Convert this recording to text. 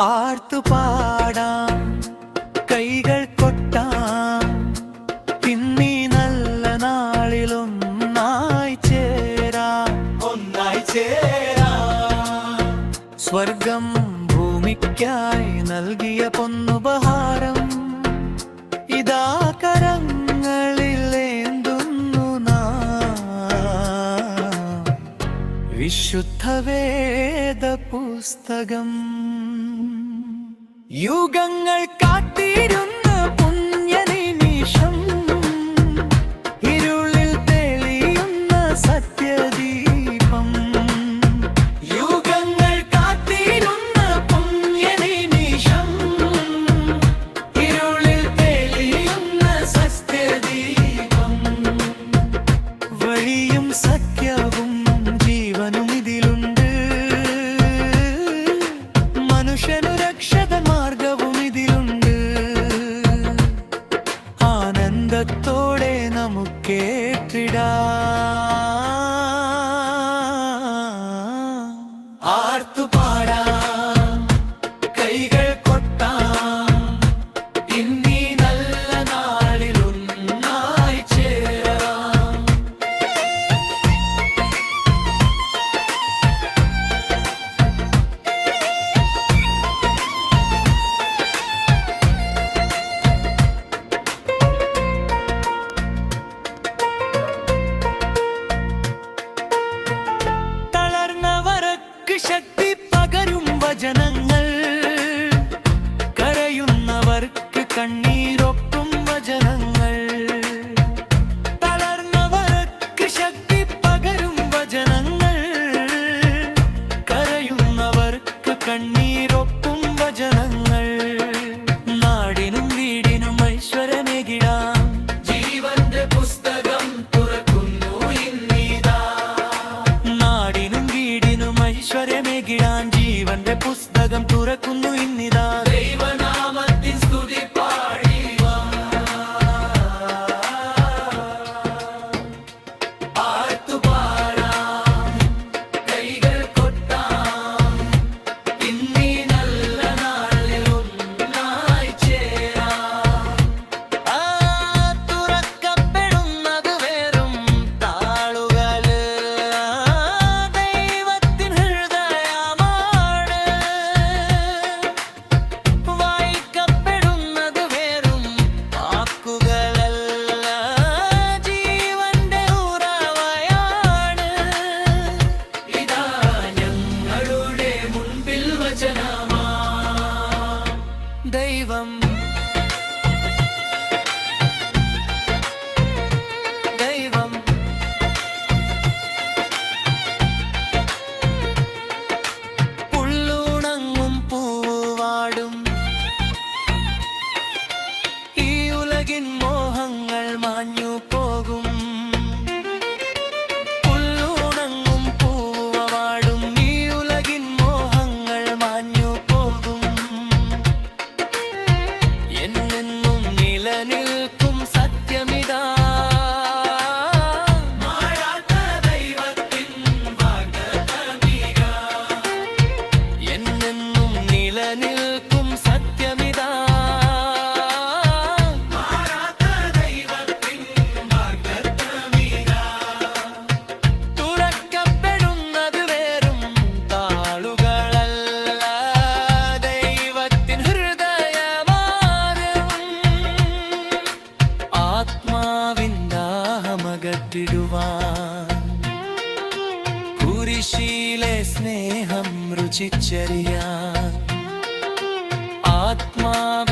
ആർത്തു പാടാം കൈകൾ കൊട്ടാം. പിന്നീ നല്ല നാളിലും നായി ചേരാ. ഒന്നായി ചേരാ. സ്വർഗം ഭൂമിക്കായി നൽകിയ പൊന്നുപഹാരം ഇതാ കരങ്ങളിലേന്തുന്നു നാ. വിശുദ്ധവേദ പുസ്തകം യുഗങ്ങൾ കാട്ടി നമുക്ക് ശക്തി പകരും വചനങ്ങൾ കരയുന്നവർക്ക് കണ്ണീർ ne pus de gămtură cu nu பாக்கியமிதா என்னென்னும் நிலநில் കാട്ടിടുവാൻ കുരിശിയിലെ സ്നേഹം രുചിച്ചറിയാൻ ആത്മാവ്